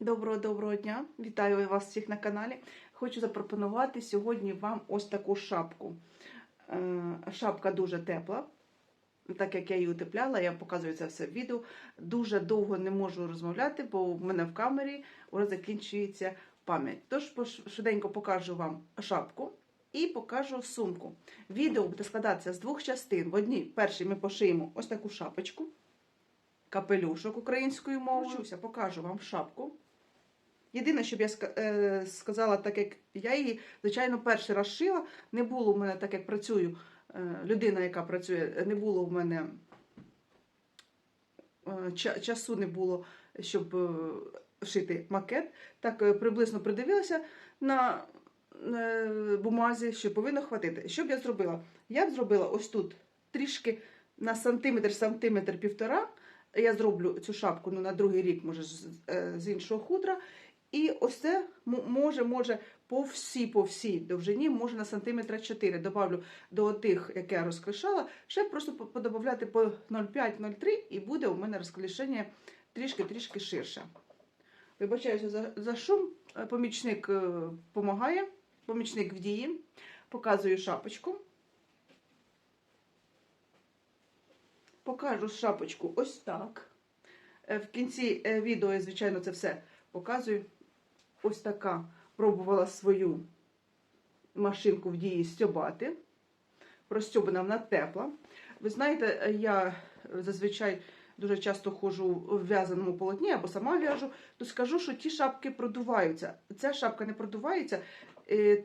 Доброго доброго дня! Вітаю вас всіх на каналі. Хочу запропонувати сьогодні вам ось таку шапку. Е, Шапка дуже тепла. Так як я її утепляла, я показую це все в відео. Дуже довго не можу розмовляти, бо в мене в камері вже закінчується пам'ять. Тож швиденько покажу вам шапку і покажу сумку. Відео буде складатися з двох частин. В одній першій ми пошиємо ось таку шапочку, капелюшок українською мовою. Покажу вам шапку. Єдине, щоб я е, сказала, так як я її, звичайно, перший раз шила, не було в мене, так як працюю, е, людина, яка працює, не було в мене е, часу не було, щоб шити макет. Так приблизно придивилася на бумазі, що повинно хватити. Що б я зробила? Я б зробила ось тут трішки на сантиметр, сантиметр півтора. Я зроблю цю шапку ну, на другий рік, може, з, е, іншого хутра. І ось це може, може по всій, по всій довжині, може на сантиметра 4. Добавлю до тих, як я розклишала, ще просто по- подобавляти по 0,5-0,3 і буде у мене розклішення трішки-трішки ширше. Вибачаюся за, за шум. Е, Помічник допомагає, помічник в дії. Показую шапочку. Покажу шапочку ось так. Е, В кінці е, відео я, звичайно, це все показую. Ось така пробувала свою машинку в дії стьобати. Простьобана вона тепла. Ви знаєте, е, я зазвичай дуже часто ходжу в в'язаному полотні або сама в'яжу, то скажу, що ті шапки продуваються. Ця шапка не продувається,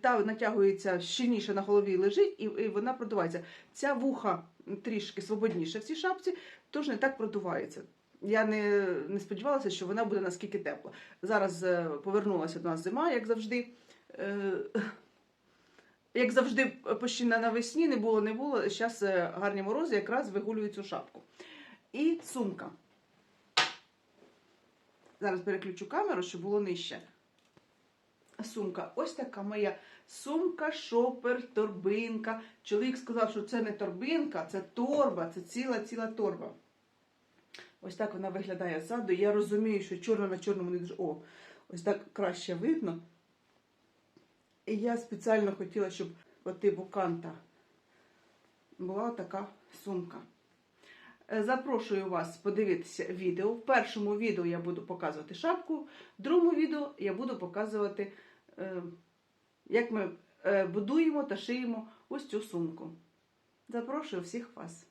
та натягується щільніше на голові лежить, і, вона продувається. Ця вуха трішки свободніше в цій шапці, тож не так продувається. Я не, не сподівалася, що вона буде наскільки тепла. Зараз е, повернулася до нас зима, як завжди. Е, як завжди, почти на навесні не було, не було. Зараз гарні морози якраз вигулюють цю шапку. І сумка. Зараз переключу камеру, щоб було нижче. Сумка. Ось така моя сумка, шопер, торбинка. Чоловік сказав, що це не торбинка, це торба, це ціла-ціла торба. Ось так вона виглядає ззаду. Я розумію, що чорно на чорному не дуже. О, ось так краще видно. І я спеціально хотіла, щоб по типу канта була така сумка. Е, Запрошую вас подивитися відео. В першому відео я буду показувати шапку, в другому відео я буду показувати, як ми е, будуємо та шиємо ось цю сумку. Запрошую всіх вас.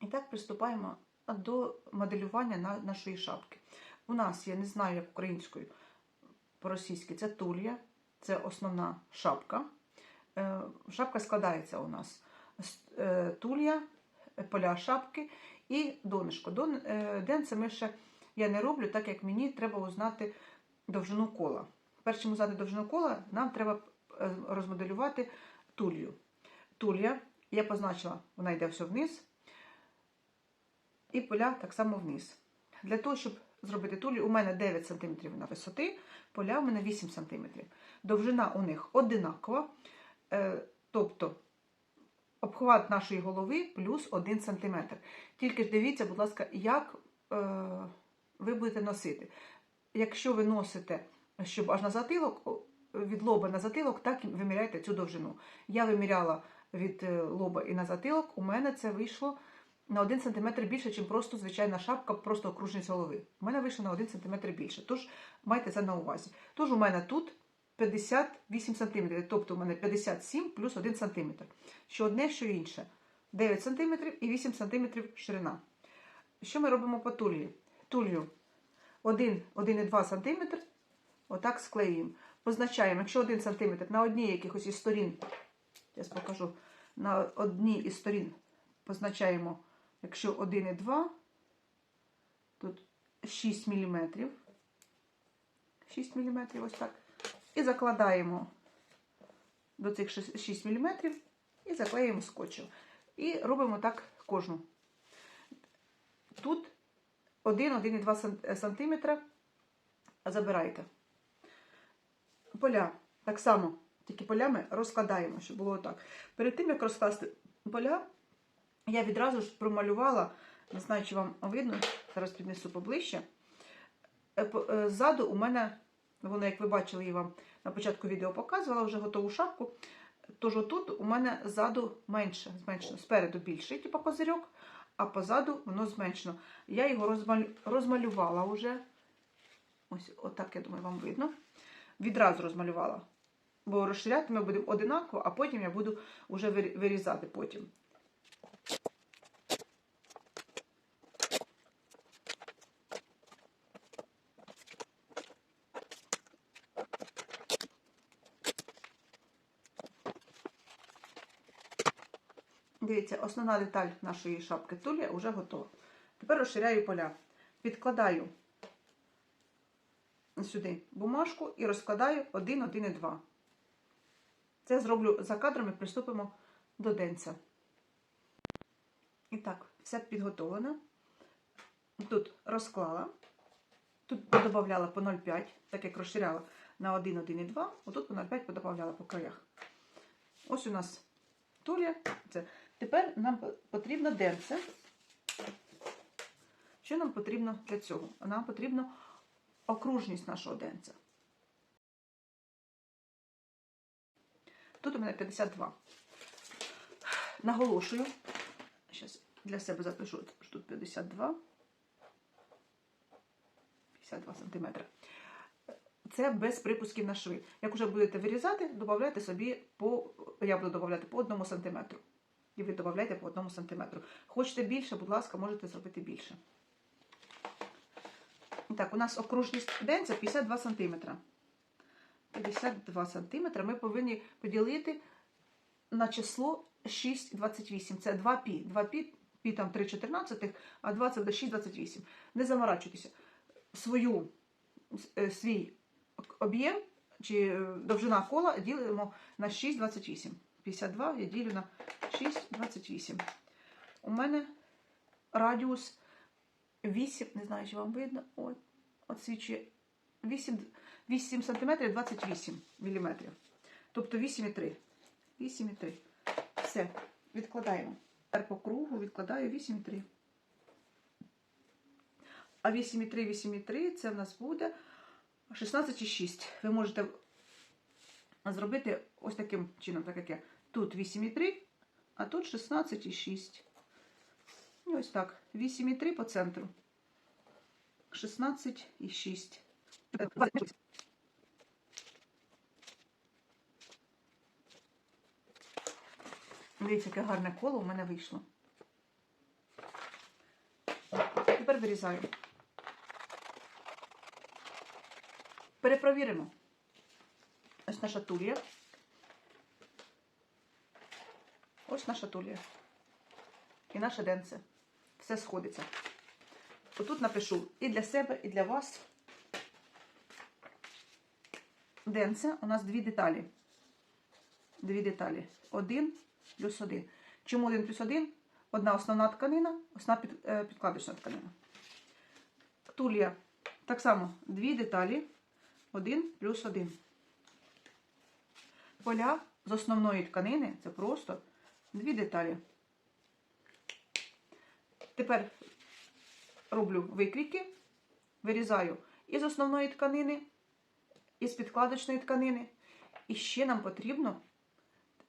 І так приступаємо до моделювання нашої шапки. У нас, я не знаю, як українською, по-російськи, це тулья, це основна шапка. Е, Шапка складається у нас з е, тулья, е, поля шапки і донишко. Дон, е, ден це ми ще я не роблю, так як мені треба узнати довжину кола. Перш чим узнати довжину кола, нам треба е, розмоделювати тулью. Тулья, я позначила, вона йде все вниз, і поля так само вниз. Для того, щоб зробити тулю, у мене 9 см на висоти, поля у мене 8 см. Довжина у них одинакова, е, тобто обхват нашої голови плюс 1 см. Тільки ж дивіться, будь ласка, як е, ви будете носити. Якщо ви носите, щоб аж на затилок, від лоба на затилок, так і виміряйте цю довжину. Я виміряла від е, лоба і на затилок, у мене це вийшло на 1 см більше, ніж просто звичайна шапка, просто окружність голови. У мене вийшло на 1 см більше. Тож майте це на увазі. Тож у мене тут 58 см, тобто у мене 57 плюс 1 см. Що одне, що інше. 9 см і 8 см ширина. Що ми робимо по тулі? Тулью 1, 1,2 см отак склеюємо. Позначаємо, якщо 1 см на одній якихось із сторін, я покажу, на одній із сторін позначаємо, якщо 1,2, тут 6 мм. 6 мм, ось так. І закладаємо до цих 6 мм і заклеїмо скотчем. І робимо так кожну. Тут 1-1,2 см забирайте. Поля так само, тільки полями розкладаємо, щоб було так. Перед тим, як розкласти поля я відразу ж промалювала, не знаю, чи вам видно, зараз піднесу поближче. Е, е, Ззаду у мене, воно, як ви бачили, я вам на початку відео показувала вже готову шапку. Тож отут у мене ззаду менше, зменшено. Спереду більший, типу козирьок, а позаду воно зменшено. Я його розмалювала вже. Ось отак, я думаю, вам видно. Відразу розмалювала. Бо розширяти ми будемо одинаково, а потім я буду вже вирізати потім. Дивіться, основна деталь нашої шапки тулі вже готова. Тепер розширяю поля. Підкладаю сюди бумажку і розкладаю 1, 1 і 2. Це зроблю за кадром і приступимо до денця. І так, все підготовлено. Тут розклала. Тут подобавляла по 0,5, так як розширяла на 1, 1 і 2. Отут по 0,5 подобавляла по краях. Ось у нас тулія. Це. Тепер нам потрібно денце. Що нам потрібно для цього? Нам потрібно окружність нашого денця. Тут у мене 52. Наголошую. Зараз для себе запишу, що тут 52. 52 сантиметри. Це без припусків на шви. Як вже будете вирізати, додавайте собі по, я буду додавати по 1 сантиметру. І ви додаєте по 1 сантиметру. Хочете більше, будь ласка, можете зробити більше. Так, у нас окружність денця 52 см. 52 см ми повинні поділити на число 6,28. Це 2 пі. 2 пі, пі там 3,14, а 2 це буде 6,28. Не заморачуйтеся. Свою, е, свій об'єм чи е, довжина кола ділимо на 6,28. 52 я ділю на 6,28. У мене радіус 8, не знаю, чи вам видно, от, отсвічує 8, 8 см 28 мм. Тобто 8,3. 8,3. Все, відкладаємо. Тепер по кругу відкладаю 8,3. А 8,3, 8,3 це в нас буде 16,6. Ви можете зробити ось таким чином, так як я. Тут 8,3, а тут 16,6. І ось так. 8,3 по центру. 16,6. Дивіться, яке гарне коло у мене вийшло. Тепер вирізаю. Перепровіримо. Ось наша тулія. Ось наша тулія. І наше денце. Все сходиться. Отут напишу і для себе, і для вас. Денце у нас дві деталі. Дві деталі. Один плюс один. Чому один плюс один? Одна основна тканина, одна під, е, підкладочна тканина. Тулія. Так само дві деталі. Один плюс один. Поля з основної тканини це просто дві деталі. Тепер роблю викрійки, вирізаю із основної тканини, із підкладочної тканини. І ще нам потрібно,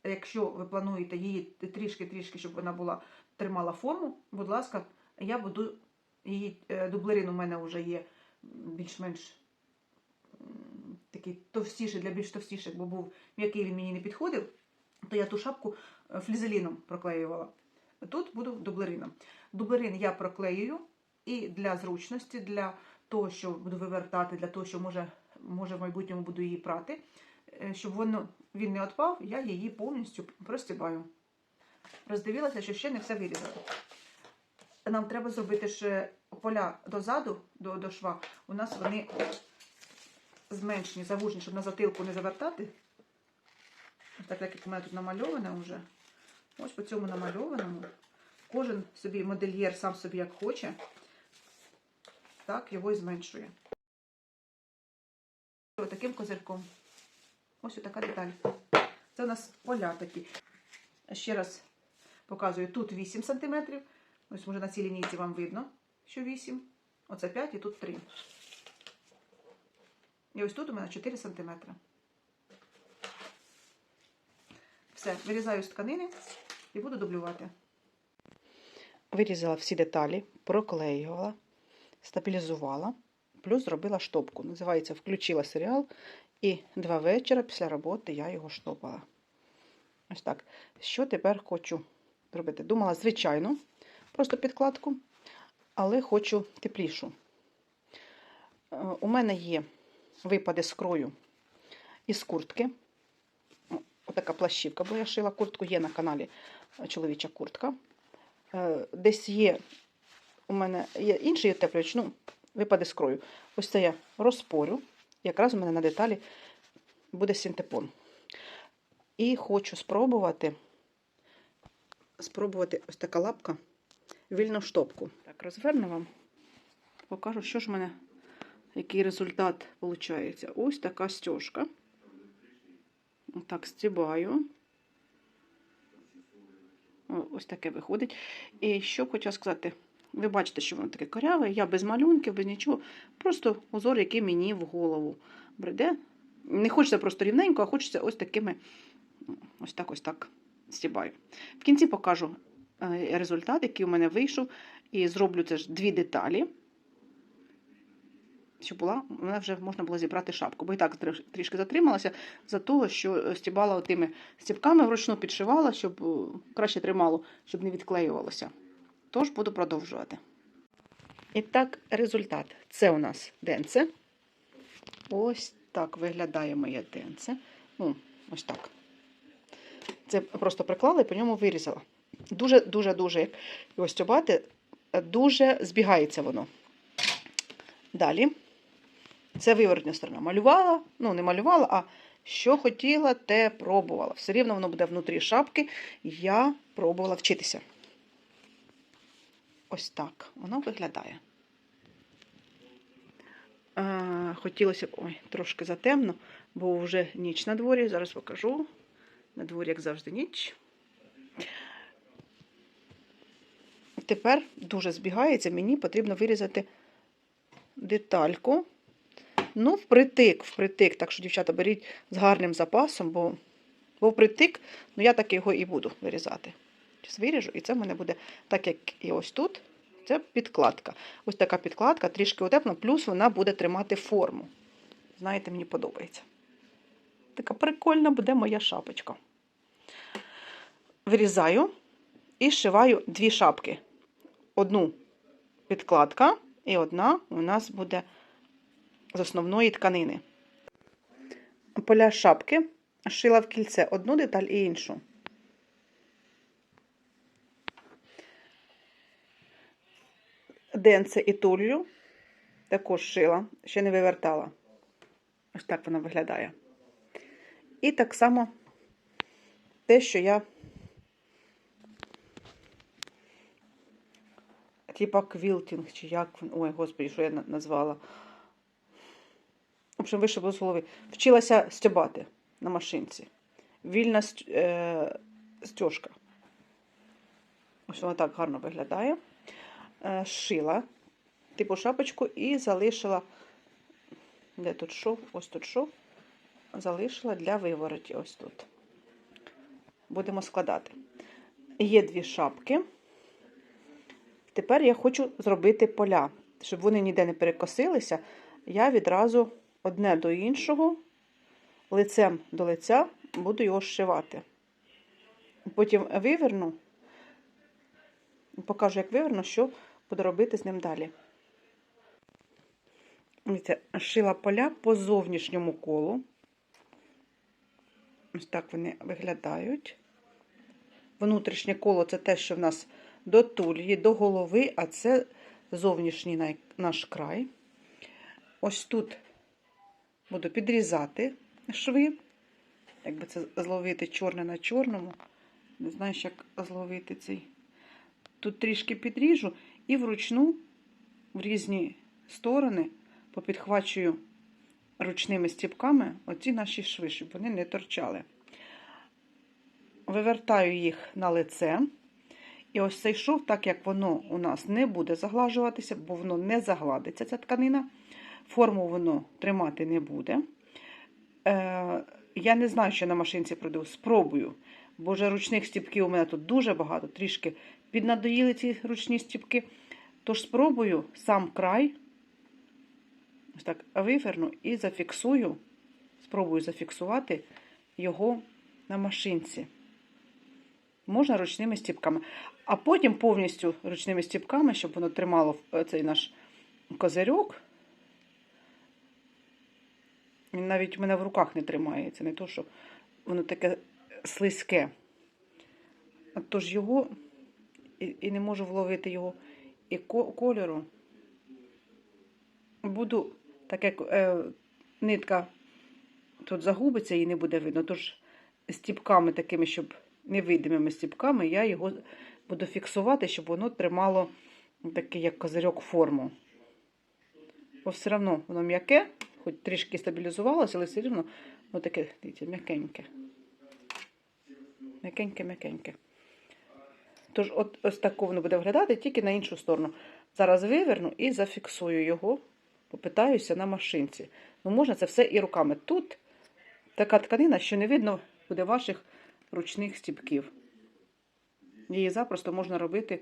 якщо ви плануєте її трішки-трішки, щоб вона була тримала форму, будь ласка, я буду її е, дублерин у мене вже є більш-менш такий товстіший для більш товстіших, бо був м'який він мені не підходив, то я ту шапку е, флізеліном проклеювала. Тут буду дублерином. Дублерин я проклеюю і для зручності, для того, що буду вивертати, для того, що може, може в майбутньому буду її прати, е, щоб воно, він не відпав, я її повністю простібаю. Роздивилася, що ще не все вирізала. Нам треба зробити ще поля дозаду, до, до шва. У нас вони зменшені, завужені, щоб на затилку не завертати. Так як у мене тут намальоване вже. Ось по цьому намальованому. Кожен собі модельєр сам собі як хоче, так його і зменшує. Ось таким козирком. Ось така деталь. Це у нас поля такі. Ще раз Показую тут 8 см. Ось може на цій лінійці вам видно, що 8. Оце 5 і тут 3. І ось тут у мене 4 см. Все, вирізаю з тканини і буду дублювати. Вирізала всі деталі, проклеювала, стабілізувала, плюс зробила штопку. Називається Включила серіал. І два вечора після роботи я його штопала. Ось так. Що тепер хочу зробити? Думала, звичайну, просто підкладку, але хочу теплішу. Е, У мене є випади з крою із куртки. О, Отака плащівка, бо я шила куртку, є на каналі е, чоловіча куртка. Е, Десь є у мене є інший утеплювач, ну, випади з крою. Ось це я розпорю. Якраз у мене на деталі буде синтепон. І хочу спробувати спробувати ось така лапка вільну штопку. Так, розверну вам, покажу, що ж в мене, який результат виходить. Ось така стежка. Так, стібаю. Ось таке виходить. І що хочу сказати, ви бачите, що воно таке коряве, я без малюнків, без нічого. Просто узор, який мені в голову бреде. Не хочеться просто рівненько, а хочеться ось такими, ось так, ось так стібаю. В кінці покажу е, результат, який у мене вийшов, і зроблю це ж дві деталі. Щоб була, мене вже можна було зібрати шапку, бо і так трішки затрималася за того, що стібала тими стібками, вручну підшивала, щоб е, краще тримало, щоб не відклеювалося. Тож буду продовжувати. І так, результат. Це у нас денце. Ось так виглядає моє денце. Ну, ось так. Це просто приклала і по ньому вирізала. Дуже-дуже-дуже, як його стюбати, дуже збігається воно. Далі. Це виворотня сторона. Малювала, ну, не малювала, а що хотіла, те пробувала. Все рівно воно буде внутрі шапки. Я пробувала вчитися. Ось так воно виглядає. А, хотілося б, ой, трошки затемно, бо вже ніч на дворі. Зараз покажу. На дворі, як завжди, ніч. Тепер дуже збігається, мені потрібно вирізати детальку. Ну, впритик, впритик. Так що, дівчата, беріть з гарним запасом, бо, бо впритик, ну я так його і буду вирізати. Зараз виріжу, і це в мене буде так, як і ось тут. Це підкладка. Ось така підкладка, трішки утеплена, плюс вона буде тримати форму. Знаєте, мені подобається. Така прикольна буде моя шапочка. Вирізаю і зшиваю дві шапки. Одну підкладка, і одна у нас буде з основної тканини. Поля шапки шила в кільце одну деталь і іншу. Денце і тулью також шила, ще не вивертала. Ось так вона виглядає. І так само те, що я типа квілтінг, чи як він. Ой, господи, що я назвала. Общем, вийшло з голови. Вчилася стьобати на машинці. Вільна е, стяжка. Ось вона так гарно виглядає. Е, шила типу шапочку і залишила. Де тут шов? Ось тут шов. Залишила для вивороті. Ось тут. Будемо складати. Є дві шапки. Тепер я хочу зробити поля, щоб вони ніде не перекосилися. Я відразу одне до іншого, лицем до лиця, буду його зшивати. Потім виверну, покажу, як виверну, що буду робити з ним далі. Шила поля по зовнішньому колу. Ось так вони виглядають. Внутрішнє коло це те, що в нас до тульї, до голови, а це зовнішній наш край. Ось тут буду підрізати шви. Якби це зловити чорне на чорному. Не знаю, як зловити цей. Тут трішки підріжу і вручну в різні сторони попідхвачую ручними стіпками оці наші шви, щоб вони не торчали. Вивертаю їх на лице І ось цей шов, так як воно у нас не буде заглажуватися, бо воно не загладиться, ця тканина. Форму воно тримати не буде. Е, я не знаю, що на машинці пройду. Спробую. Бо вже ручних стіпків у мене тут дуже багато, трішки піднадоїли ці ручні стіпки. Тож спробую сам край, ось так виверну і зафіксую. Спробую зафіксувати його на машинці. Можна ручними стіпками. А потім повністю ручними стіпками, щоб воно тримало е, цей наш козирьок. Він навіть у мене в руках не тримається, не то, що воно таке слизьке. Тож його і, і не можу вловити його і ко- кольору. Буду, так як е, нитка тут загубиться і не буде видно, тож стіпками такими, щоб невидимими стіпками, я його буду фіксувати, щоб воно тримало такий, як козирьок, форму. Бо все одно воно м'яке, хоч трішки стабілізувалося, але все одно воно таке, дивіться, м'якеньке. М'якеньке-м'якеньке. Тож, от ось так воно буде виглядати, тільки на іншу сторону. Зараз виверну і зафіксую його, попитаюся на машинці. Ну, можна це все і руками. Тут така тканина, що не видно буде ваших ручних стіпків. Її запросто можна робити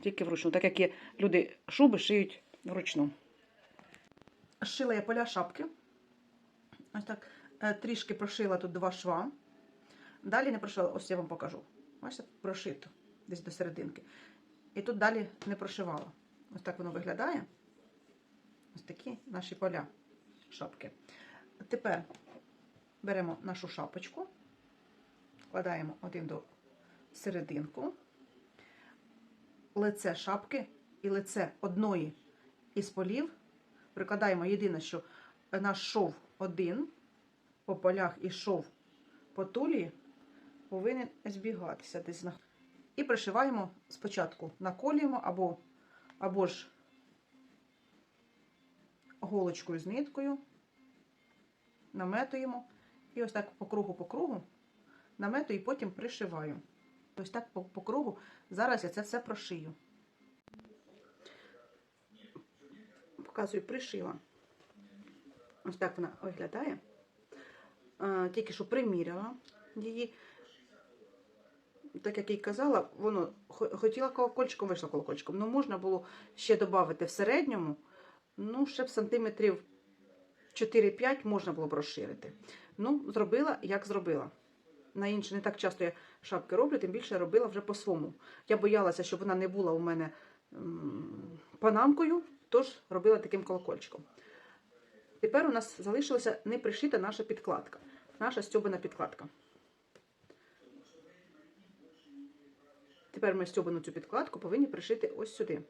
тільки вручну, так як є люди шуби шиють вручну. Шила я поля шапки. Ось так е, трішки прошила тут два шва. Далі не прошила, ось я вам покажу. Бачите, прошито десь до серединки. І тут далі не прошивала. Ось так воно виглядає. Ось такі наші поля шапки. Тепер беремо нашу шапочку, вкладаємо один до серединку, лице шапки і лице одної із полів. Прикладаємо єдине, що наш шов один по полях і шов по тулі повинен збігатися десь на. І пришиваємо спочатку наколюємо або, або ж голочкою з ниткою, наметуємо. І ось так по кругу по кругу наметую і потім пришиваю. Ось так по, по кругу. Зараз я це все прошию. Показую, пришила. Ось так вона виглядає. Тільки що приміряла її. Так як я й казала, воно хотіла колокольчиком, вийшла колокольчиком. Ну, можна було ще додати в середньому, ну, ще б сантиметрів 4-5 можна було б розширити. Ну, зробила, як зробила. На інше не так часто я шапки роблю, тим більше робила вже по-своєму. Я боялася, щоб вона не була у мене панамкою, тож робила таким колокольчиком. Тепер у нас залишилася не пришита наша підкладка, наша стьобана підкладка. Тепер ми стьобану цю підкладку повинні пришити ось сюди.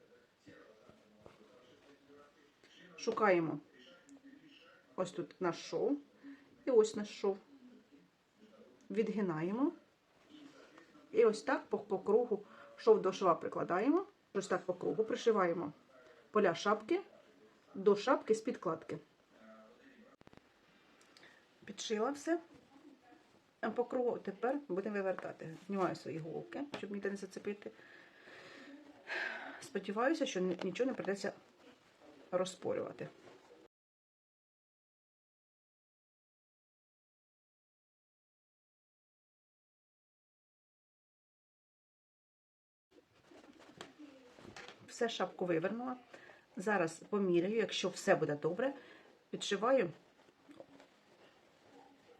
Шукаємо ось тут наш шов і ось наш шов. Відгинаємо. І ось так по, по кругу шов до шва прикладаємо. Ось так по кругу пришиваємо поля шапки до шапки з підкладки. Підшила все. А по кругу тепер будемо вивертати. Знімаю свої голки, щоб ніде не зацепити. Сподіваюся, що нічого не придеться розпорювати. Все шапку вивернула. Зараз поміряю, якщо все буде добре, підшиваю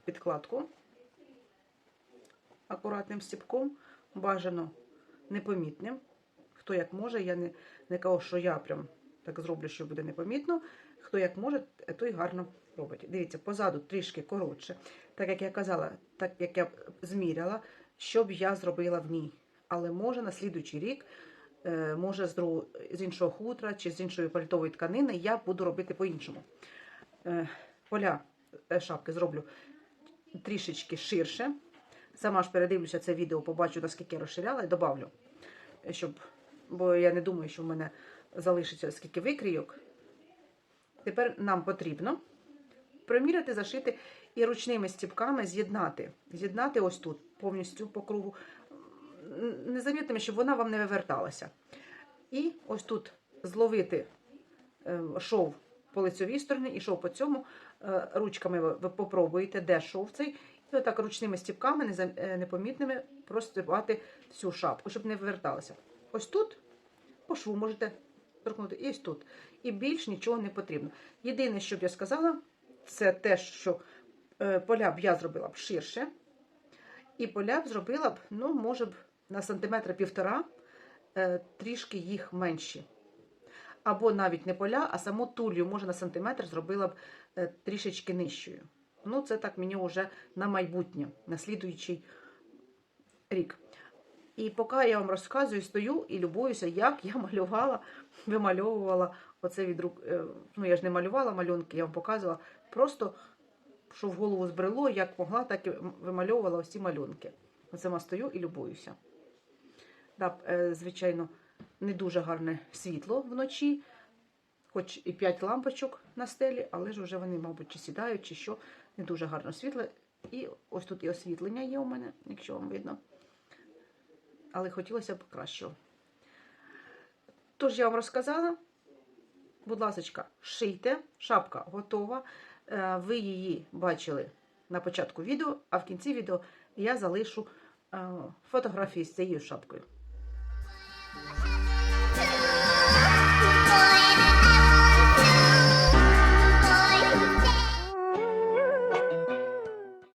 підкладку акуратним стіпком, бажано непомітним. Хто як може, я не, не кажу, що я прям так зроблю, що буде непомітно. Хто як може, той гарно робить. Дивіться, позаду трішки коротше. Так як я казала, так як я зміряла, що б я зробила в ній. Але може на слідуючий рік, може з, другу- з іншого хутра чи з іншої пальтової тканини, я буду робити по-іншому. Е, Поля е, шапки зроблю трішечки ширше. Сама ж передивлюся це відео, побачу, наскільки я розширяла, і добавлю. Щоб, бо я не думаю, що в мене залишиться скільки викрійок. Тепер нам потрібно приміряти, зашити і ручними стіпками з'єднати. З'єднати ось тут повністю по кругу. Незамітними, щоб вона вам не виверталася. І ось тут зловити е, шов по лицьовій стороні і шов по цьому. Е, Ручками ви, попробуєте, де шов цей. І отак ручними стіпками, е, непомітними, простипати всю шапку, щоб не виверталася. Ось тут по шву можете торкнути, і ось тут. І більш нічого не потрібно. Єдине, що б я сказала, це те, що поля б я зробила б ширше. І поля б зробила б, ну, може б, на сантиметра півтора е, трішки їх менші. Або навіть не поля, а саму тулью, може, на сантиметр зробила б е, трішечки нижчою. Ну, це так мені вже на майбутнє, на слідуючий рік. І поки я вам розказую, стою і любуюся, як я малювала, вимальовувала оце від рук. е, Ну, я ж не малювала малюнки, я вам показувала. Просто що в голову збрело, як могла, так і вимальовувала ось малюнки. Оце я стою і любуюся. Да, е, звичайно, не дуже гарне світло вночі, хоч і 5 лампочок на стелі, але ж вже вони, мабуть, чи сідають, чи що. Не дуже гарно світло. І ось тут і освітлення є у мене, якщо вам видно. Але хотілося б кращого. Тож я вам розказала. Будь ласка, шийте, шапка готова. Е, Ви її бачили на початку відео, а в кінці відео я залишу е, фотографії з цією шапкою.